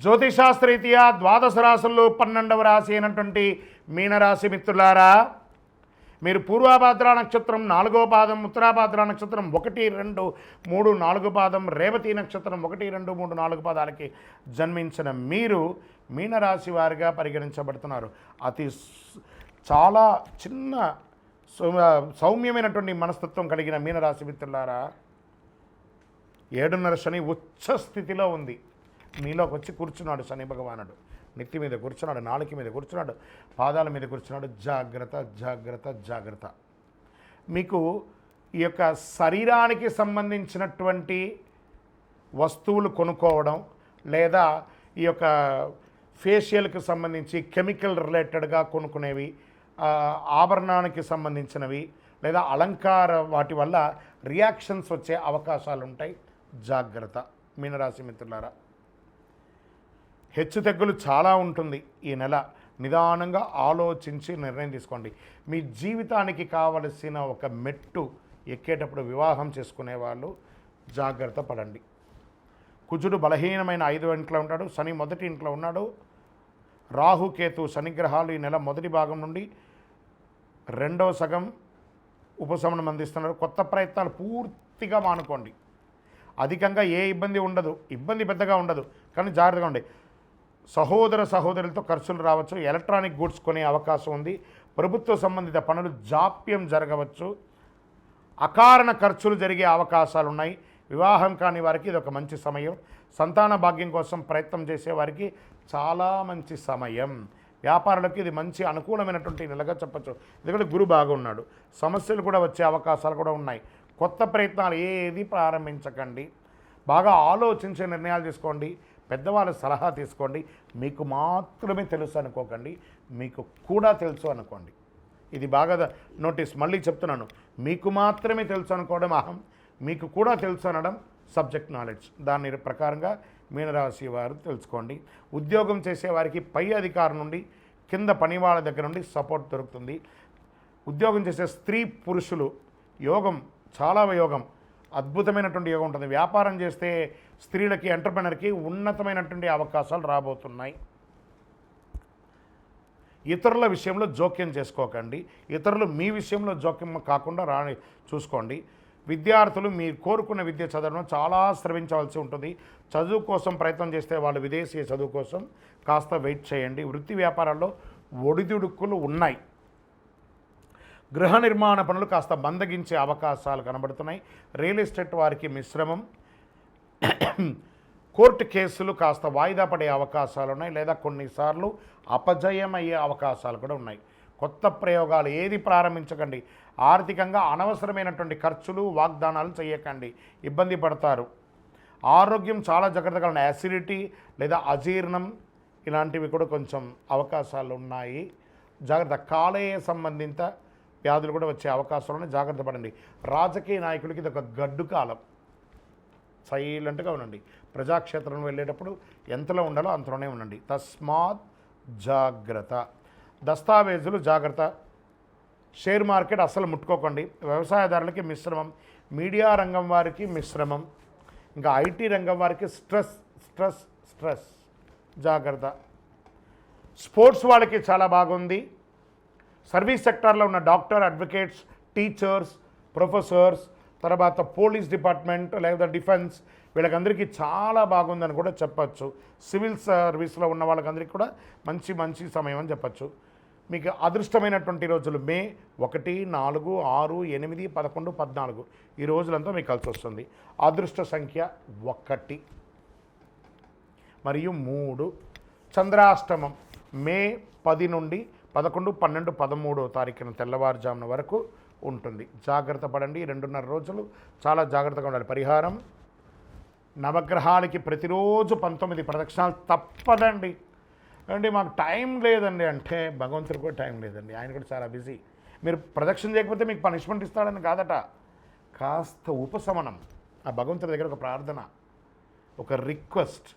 జ్యోతిషాస్త్రరీత్యా ద్వాదశ రాశుల్లో పన్నెండవ రాశి అయినటువంటి మీనరాశి మిత్రులారా మీరు పూర్వాభాద్ర నక్షత్రం నాలుగో పాదం ఉత్తరాభాద్ర నక్షత్రం ఒకటి రెండు మూడు నాలుగు పాదం రేవతి నక్షత్రం ఒకటి రెండు మూడు నాలుగు పాదాలకి జన్మించిన మీరు మీనరాశి వారిగా పరిగణించబడుతున్నారు. అతి చాలా చిన్న సౌ- సౌమ్యమైనటువంటి మనస్తత్వం కలిగిన మీనరాశి మిత్రులారా ఏడున్నర శని ఉచ్చ స్థితిలో ఉంది. మీలోకి వచ్చి కూర్చున్నాడు శని భగవానుడు. నెత్తి మీద కూర్చున్నాడు నాలుక మీద కూర్చున్నాడు పాదాల మీద కూర్చున్నాడు. జాగ్రత్త జాగ్రత్త జాగ్రత్త. మీకు ఈ యొక్క శరీరానికి సంబంధించినటువంటి వస్తువులు కొనుక్కోవడం లేదా ఈ యొక్క ఫేషియల్కి సంబంధించి కెమికల్ రిలేటెడ్గా కొనుక్కునేవి ఆభరణానికి సంబంధించినవి లేదా అలంకార వాటి వల్ల రియాక్షన్స్ వచ్చే అవకాశాలు ఉంటాయి జాగ్రత్త. మీనరాశి మిత్రులారా. హెచ్చు తగ్గులు చాలా ఉంటుంది ఈ నెల. నిదానంగా ఆలోచించి నిర్ణయం తీసుకోండి. మీ జీవితానికి కావలసిన ఒక మెట్టు ఎక్కేటప్పుడు వివాహం చేసుకునే వాళ్ళు జాగ్రత్త పడండి. కుజుడు బలహీనమైన ఐదు ఇంట్లో ఉంటాడు. శని మొదటి ఇంట్లో ఉన్నాడు. రాహుకేతు శనిగ్రహాలు ఈ నెల మొదటి భాగం నుండి రెండవ సగం ఉపశమనం అందిస్తున్నారు. కొత్త ప్రయత్నాలు పూర్తిగా మానుకోండి. అధికంగా ఏ ఇబ్బంది ఉండదు. ఇబ్బంది పెద్దగా ఉండదు. కానీ జాగ్రత్తగా ఉండే సహోదర సహోదరులతో ఖర్చులు రావచ్చు ఎలక్ట్రానిక్ గూడ్స్ కొనే అవకాశం ఉంది. ప్రభుత్వ సంబంధిత పనులు జాప్యం జరగవచ్చు. అకారణ ఖర్చులు జరిగే అవకాశాలు ఉన్నాయి వివాహం కాని వారికి ఇది ఒక మంచి సమయం. సంతాన భాగ్యం కోసం ప్రయత్నం చేసే వారికి చాలా మంచి సమయం. వ్యాపారులకు ఇది మంచి అనుకూలమైనటువంటి నెలగా చెప్పచ్చు. ఎందుకంటే గురు బాగున్నాడు సమస్యలు కూడా వచ్చే అవకాశాలు కూడా ఉన్నాయి. కొత్త ప్రయత్నాలు ఏది ప్రారంభించకండి. బాగా ఆలోచించే నిర్ణయాలు తీసుకోండి. పెద్దవాళ్ళ సలహా తీసుకోండి. మీకు మాత్రమే తెలుసు అనుకోకండి. మీకు కూడా తెలుసు అనుకోండి. ఇది బాగా నోటీస్ మళ్ళీ చెప్తున్నాను. మీకు మాత్రమే తెలుసు అనుకోవడం అహం. మీకు కూడా తెలుసు అనడం సబ్జెక్ట్ నాలెడ్జ్. దాని ప్రకారంగా మీనరాశి వారు తెలుసుకోండి. ఉద్యోగం చేసేవారికి పై అధికారం నుండి కింద పని వాళ్ళ దగ్గర నుండి సపోర్ట్ దొరుకుతుంది. ఉద్యోగం చేసే స్త్రీ పురుషులు యోగం చాలా యోగం. అద్భుతమైనటువంటి యోగం ఉంటుంది. వ్యాపారం చేస్తే స్త్రీలకి ఎంటర్ప్రినర్కి ఉన్నతమైనటువంటి అవకాశాలు రాబోతున్నాయి. ఇతరుల విషయంలో జోక్యం చేసుకోకండి. ఇతరులు మీ విషయంలో జోక్యం కాకుండా రాని చూసుకోండి. విద్యార్థులు మీరు కోరుకున్న విద్య చదవడం చాలా శ్రమించవలసి ఉంటుంది. చదువు కోసం ప్రయత్నం చేస్తే వాళ్ళు విదేశీ చదువు కోసం కాస్త వెయిట్ చేయండి. వృత్తి వ్యాపారాల్లో ఒడిదుడుకులు ఉన్నాయి. గృహ నిర్మాణ పనులు కాస్త మందగించే అవకాశాలు కనబడుతున్నాయి. రియల్ ఎస్టేట్ వారికి మిశ్రమం. కోర్టు కేసులు కాస్త వాయిదా పడే అవకాశాలు ఉన్నాయి. లేదా కొన్నిసార్లు అపజయం అయ్యే అవకాశాలు కూడా ఉన్నాయి. కొత్త ప్రయోగాలు ఏది ప్రారంభించకండి. ఆర్థికంగా అనవసరమైనటువంటి ఖర్చులు వాగ్దానాలు చేయకండి. ఇబ్బంది పడతారు. ఆరోగ్యం చాలా జాగ్రత్తగా యాసిడిటీ లేదా అజీర్ణం ఇలాంటివి కూడా కొంచెం అవకాశాలు ఉన్నాయి. జాగ్రత్త. కాలేయ సంబంధిత వ్యాధులు కూడా వచ్చే అవకాశాలను జాగ్రత్త పడండి. రాజకీయ నాయకులకి ఇది ఒక గడ్డు కాలం. సైలెంట్గా ఉండండి. ప్రజాక్షేత్రం వెళ్ళేటప్పుడు ఎంతలో ఉండాలో అంతలోనే ఉండండి. తస్మాత్ జాగ్రత్త. దస్తావేజులు జాగ్రత్త. షేర్ మార్కెట్ అస్సలు ముట్టుకోకండి. వ్యవసాయదారులకి మిశ్రమం. మీడియా రంగం వారికి మిశ్రమం. ఇంకా ఐటీ రంగం వారికి స్ట్రెస్ స్ట్రెస్ స్ట్రెస్. జాగ్రత్త. స్పోర్ట్స్ వాళ్ళకి చాలా బాగుంది. సర్వీస్ సెక్టార్లో ఉన్న డాక్టర్ అడ్వకేట్స్ టీచర్స్ ప్రొఫెసర్స్ తర్వాత పోలీస్ డిపార్ట్మెంట్ లేదా డిఫెన్స్ వీళ్ళకందరికీ చాలా బాగుందని కూడా చెప్పచ్చు. సివిల్ సర్వీస్లో ఉన్న వాళ్ళకందరికీ కూడా మంచి మంచి సమయం అని చెప్పచ్చు. మీకు అదృష్టమైనటువంటి రోజులు మే ఒకటి నాలుగు ఆరు ఎనిమిది పదకొండు పద్నాలుగు. ఈ రోజులంతా మీకు కలిసి వస్తుంది. అదృష్ట సంఖ్య ఒకటి. మరియు మూడు. చంద్రాష్టమం మే పది నుండి పదకొండు పన్నెండు పదమూడో తారీఖున తెల్లవారుజామున వరకు ఉంటుంది. జాగ్రత్త పడండి. రెండున్నర రోజులు చాలా జాగ్రత్తగా ఉండాలి. పరిహారం నవగ్రహాలకి ప్రతిరోజు పంతొమ్మిది ప్రదక్షిణాలు తప్పదండి. అండి మాకు టైం లేదండి. అంటే భగవంతుడికి కూడా టైం లేదండి. ఆయన కూడా చాలా బిజీ. మీరు ప్రదక్షిణ చేయకపోతే మీకు పనిష్మెంట్ ఇస్తాడని కాదట. కాస్త ఉపశమనం. ఆ భగవంతుడి దగ్గర ఒక ప్రార్థన ఒక రిక్వెస్ట్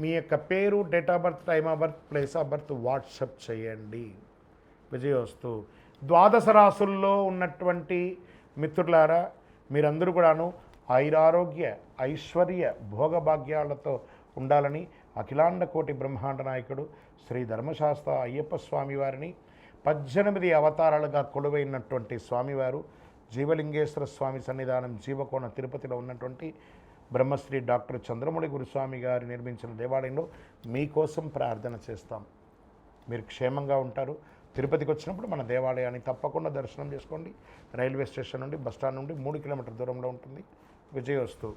మీ యొక్క పేరు date of birth time of birth place of birth WhatsApp చేయండి. విజయోస్తు ద్వాదశ రాసుల్లో ఉన్నటువంటి మిత్రులారా మీరందరూ కూడాను ఐరారోగ్య ఐశ్వర్య భోగభాగ్యాలతో ఉండాలని అఖిలాండ కోటి బ్రహ్మాండ నాయకుడు శ్రీ ధర్మశాస్త్ర అయ్యప్ప స్వామి వారిని పద్దెనిమిది అవతారాలుగా కొలువైనటువంటి స్వామివారు జీవలింగేశ్వర స్వామి సన్నిధానం జీవకోణ తిరుపతిలో ఉన్నటువంటి బ్రహ్మశ్రీ డాక్టర్ చంద్రమౌళి గురుస్వామి గారు నిర్మించిన దేవాలయంలో మీకోసం ప్రార్థన చేస్తాం. మీరు క్షేమంగా ఉంటారు. తిరుపతికి వచ్చినప్పుడు మన దేవాలయాన్ని తప్పకుండా దర్శనం చేసుకోండి. రైల్వే స్టేషన్ నుండి బస్టాండ్ నుండి మూడు కిలోమీటర్ దూరంలో ఉంటుంది. విజయోస్తు